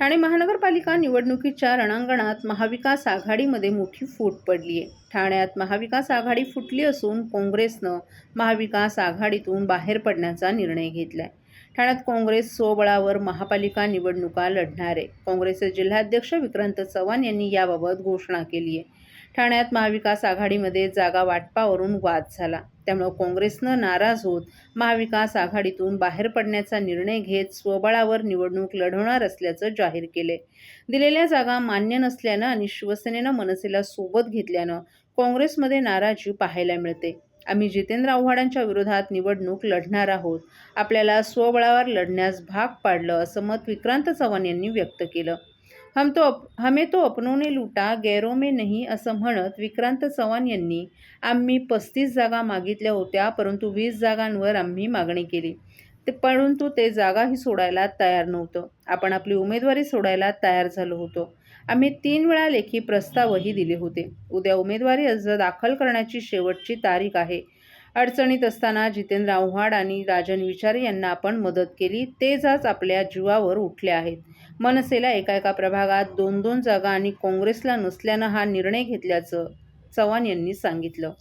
ठाणे महानगरपालिका निवडणुकीच्या रणांगणात महाविकास आघाडीमध्ये मोठी फूट पडली आहे. ठाण्यात महाविकास आघाडी फुटली असून काँग्रेसनं महाविकास आघाडीतून बाहेर पडण्याचा निर्णय घेतलाय. ठाण्यात काँग्रेस स्वबळावर महापालिका निवडणुका लढणार. आहे काँग्रेसचे जिल्हाध्यक्ष विक्रांत चव्हाण यांनी याबाबत घोषणा केली आहे. ठाण्यात महाविकास आघाडीमध्ये जागा वाटपावरून वाद झाला. त्यामुळे काँग्रेसनं नाराज होत महाविकास आघाडीतून बाहेर पडण्याचा निर्णय घेत स्वबळावर निवडणूक लढवणार असल्याचं जाहीर केले दिलेल्या जागा मान्य नसल्यानं आणि शिवसेनेनं मनसेला सोबत घेतल्यानं काँग्रेसमध्ये नाराजी पाहायला मिळते. आम्ही जितेंद्र आव्हाडांच्या विरोधात निवडणूक लढणार आहोत. आपल्याला स्वबळावर लढण्यास भाग पाडलं असं मत विक्रांत चव्हाण यांनी व्यक्त केलं. हम तो अप हमें तो अपनों ने लुटा गैरों में नहीं असं म्हणत विक्रांत चव्हाण यांनी आम्ही पस्तीस जागा मागितल्या होत्या परंतु वीस जागांवर आम्ही मागणी केली. ते परंतु ते जागाही सोडायला तयार नव्हतं. आपण आपली उमेदवारी सोडायला तयार झालो होतो. आम्ही तीन वेळा लेखी प्रस्तावही दिले होते. उद्या उमेदवारी अर्ज दाखल करण्याची शेवटची तारीख आहे. अडचणीत असताना जितेंद्र आव्हाड आणि राजन विचारे यांना आपण मदत केली. तेच आज आपल्या जीवावर उठले आहेत. मनसेला एका एका प्रभागात दोन दोन जागा आणि काँग्रेसला नसल्यानं हा निर्णय घेतल्याचं चव्हाण यांनी सांगितलं.